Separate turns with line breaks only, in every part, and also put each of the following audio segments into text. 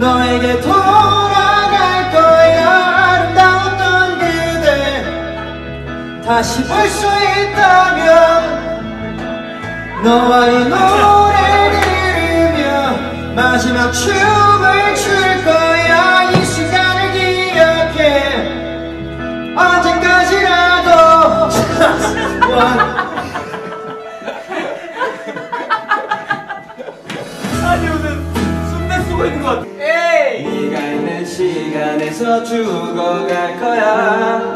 너에게 돌아갈 거야. 아름다웠던 그대. 다시 볼 수 있다면 너와 이 노래를 들으며 마지막 춤을 출 거야. 이 시간을 기억해. 언젠까지라도. 원-
아니 무슨 순대 쓰고 있는 것 같아
시간에서 죽어갈 거야.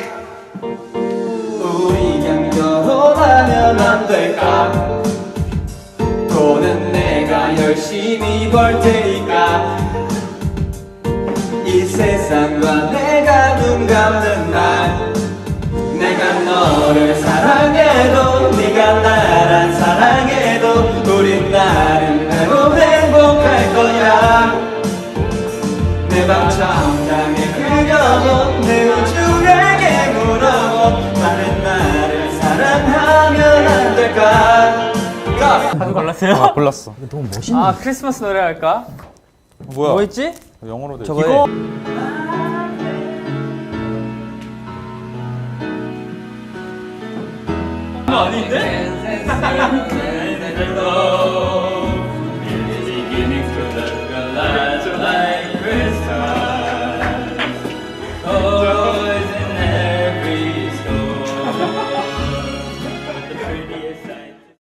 우리 그냥 결혼하면 안 될까? 돈은 내가 열심히 벌 테니까. 이 세상과 내가 눈 감는 날 내가 너를 사랑 그려본 내 우주에게 물어본 나는 나를 사랑하면 안 될까
다들 골랐어요?
아 골랐어.
아 크리스마스 노래 할까?
뭐야?
뭐 있지?
영어로 돼.
저거에 이거? 아닌데?